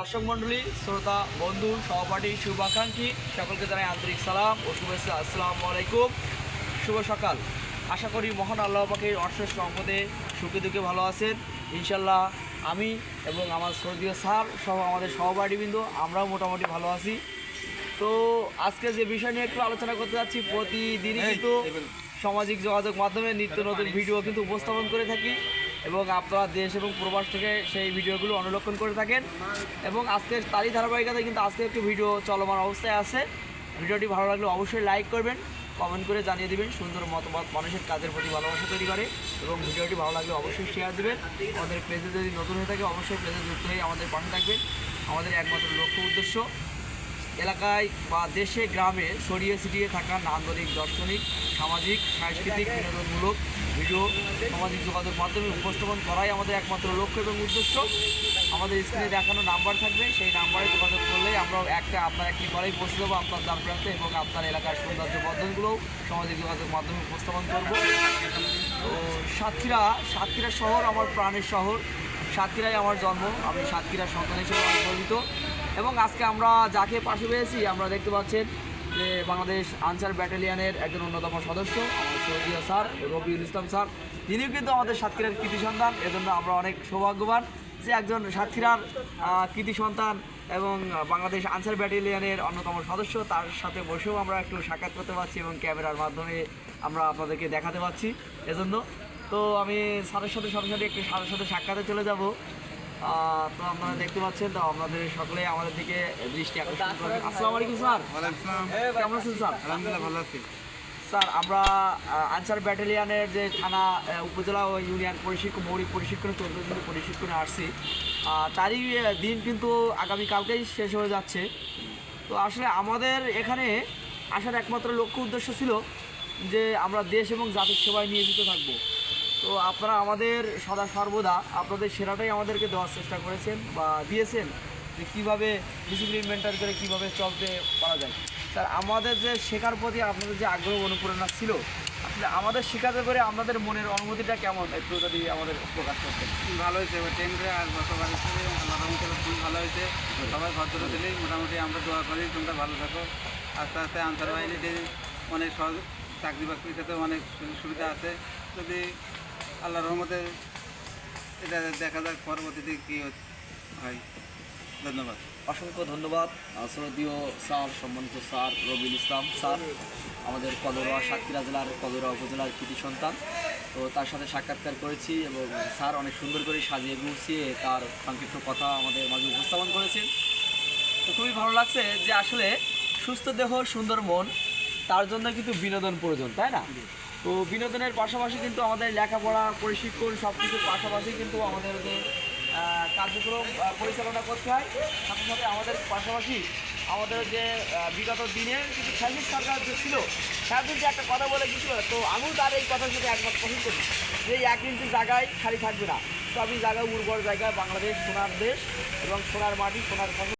দর্শক মণ্ডলী শ্রোতা বন্ধু সহপাঠী শুভাকাঙ্ক্ষী সকলকে জানাই আন্তরিক সালাম ও শুভেচ্ছা। আসসালামু আলাইকুম। শুভ সকাল। আশা করি মহান আল্লাহ পাখির অশেষ সম্পদে সুখে দুঃখে ভালো আছেন। ইনশাল্লাহ আমি এবং আমার স্বর্গীয় স্যার সহ আমাদের সহপাঠীবৃন্দ আমরাও মোটামুটি ভালো আছি। তো আজকে যে বিষয় নিয়ে একটু আলোচনা করতে যাচ্ছি প্রতিদিনই কিন্তু সামাজিক যোগাযোগ মাধ্যমে নিত্য নতুন ভিডিও কিন্তু উপস্থাপন করে থাকি। এবং আপনারা দেশ এবং প্রবাস থেকে সেই ভিডিওগুলো অনুলক্ষণ করে থাকেন। এবং আজকে তারই ধারাবাহিকতায় কিন্তু আজকে একটু ভিডিও চলমান অবস্থায় আছে। ভিডিওটি ভালো লাগলে অবশ্যই লাইক করবেন, কমেন্ট করে জানিয়ে দেবেন সুন্দর মতামত মানুষের কাজের প্রতি ভালোবাসা তৈরি করে এবং ভিডিওটি ভালো লাগলে অবশ্যই শেয়ার দেবেন। আমাদের পেজে যদি নতুন হয়ে থাকে অবশ্যই পেজে যুক্ত হয়ে আমাদের পাশে থাকবেন। আমাদের একমাত্র লক্ষ্য উদ্দেশ্য এলাকায় বা দেশে, গ্রামে ছড়িয়ে ছিটিয়ে থাকা নান্দনিক, দর্শনিক, সামাজিক, সাংস্কৃতিক বিনোদনমূলক ভিডিও, সামাজিক যোগাযোগ মাধ্যমে উপস্থাপন করাই আমাদের একমাত্র লক্ষ্য এবং উদ্দেশ্য। আমাদের স্ক্রিনে দেখানো নাম্বার থাকবে, সেই নাম্বারে যোগাযোগ করলেই আমরা একটা, আপনার একটি কলেই পৌঁছে দেবো আপনার দ্বার প্রান্তে এবং আপনার এলাকার সৌন্দর্য বর্ধনগুলোও সামাজিক যোগাযোগ মাধ্যমে উপস্থাপন করব। তো সাতক্ষীরা সাতক্ষীরা শহর আমার প্রাণের শহর। সাতক্ষীরাই আমার জন্ম। আমি সাতক্ষীরা সন্তান হিসেবে গর্বিত। এবং আজকে আমরা যাকে পাশে পেয়েছি, আমরা দেখতে পাচ্ছেন যে বাংলাদেশ আনসার ব্যাটালিয়ানের একজন অন্যতম সদস্য সৌদিয়া স্যার, রবিউল ইসলাম স্যার। তিনিও কিন্তু আমাদের সাতক্ষীরার কৃতি সন্তান, এজন্য আমরা অনেক সৌভাগ্যবান যে একজন সাতক্ষীরার কৃতি সন্তান এবং বাংলাদেশ আনসার ব্যাটালিয়ানের অন্যতম সদস্য। তার সাথে বসেও আমরা একটু সাক্ষাৎ করতে পারছি এবং ক্যামেরার মাধ্যমে আমরা আপনাদেরকে দেখাতে পাচ্ছি এজন্য তো আমি স্যারের সাথে সরাসরি একটু স্যারের সাথে সাক্ষাতে চলে যাব। তো আপনারা দেখতে পাচ্ছেন তো আপনাদের সকলে আমাদের দিকে দৃষ্টি আকর্ষণ করবেন। আসসালামু আলাইকুম স্যার। আসসালাম। কেমন আছেন স্যার? আলহামদুলিল্লাহ ভালো আছি। স্যার আমরা আনসার ব্যাটালিয়নের যে থানা উপজেলা ও ইউনিয়ন প্রশিক্ষণ মৌলিক প্রশিক্ষণ চৌদ্দ প্রশিক্ষণে আসছি। তারই দিন কিন্তু আগামীকালকেই শেষ হয়ে যাচ্ছে। তো আসলে আমাদের এখানে আসার একমাত্র লক্ষ্য উদ্দেশ্য ছিল যে আমরা দেশ এবং জাতির সেবায় নিয়োজিত থাকব। তো আপনারা আমাদের সদা সর্বদা আপনাদের সেরাটাই আমাদেরকে দেওয়ার চেষ্টা করেছেন বা দিয়েছেন যে কীভাবে ডিসিপ্লিন মেনটেন করে কীভাবে চলতে পারা যায়। স্যার, আমাদের যে শেখার প্রতি আপনাদের যে আগ্রহ, অনুপ্রেরণা ছিল, আসলে আমাদের শেখাতে করে আপনাদের মনের অনুভূতিটা কেমন? একটু যদি আমাদের প্রকাশ করতেন। ভালো হয়েছে। এবার টেন্ডে আর গতবার হিসেবে মোটামুটি খুব ভালো হয়েছে। সবাই ভদ্র দিলেই মোটামুটি আমরা দোয়া করি, তোমরা ভালো থাকো। আস্তে আস্তে আনসার বাহিনীতে অনেক সহজ চাকরি বাকরির ক্ষেত্রে অনেক সুবিধা আছে। যদি আল্লাহ রহমতে এটা দেখা যাক পরবর্তীতে কী হয়। ধন্যবাদ। অসংখ্য ধন্যবাদ শ্রদ্ধীয় স্যার, সম্মানিত স্যার রবিউল ইসলাম। স্যার, আমাদের কদরোয়া সাতক্ষীরা জেলার কদরোয়া উপজেলার কৃতি সন্তান। তো তার সাথে সাক্ষাৎকার করেছি এবং স্যার অনেক সুন্দর করে সাজিয়ে গুছিয়ে তার সংক্ষিপ্ত কথা আমাদের মাঝে উপস্থাপন করেছেন। তো খুবই ভালো লাগছে যে আসলে সুস্থ দেহ, সুন্দর মন, তার জন্য কিন্তু বিনোদন প্রয়োজন, তাই না? তো বিনোদনের পাশাপাশি কিন্তু আমাদের লেখাপড়া, প্রশিক্ষণ সব কিছুর পাশাপাশি কিন্তু আমাদের কার্যক্রম পরিচালনা করতে হয়, সাথে সাথে আমাদের পাশাপাশি আমাদের যে বিগত দিনের কিন্তু ফ্যামিলি সরকার যে ছিল সেদিন যে একটা কথা বলে গেছিল তো আমিও তার এই কথার সাথে একমত পছন্দ করি যে এক ইঞ্চি জায়গায় খালি থাকবে না। সবই জায়গায় উর্বর জায়গায় বাংলাদেশ, সোনার দেশ এবং সোনার মাটি, সোনার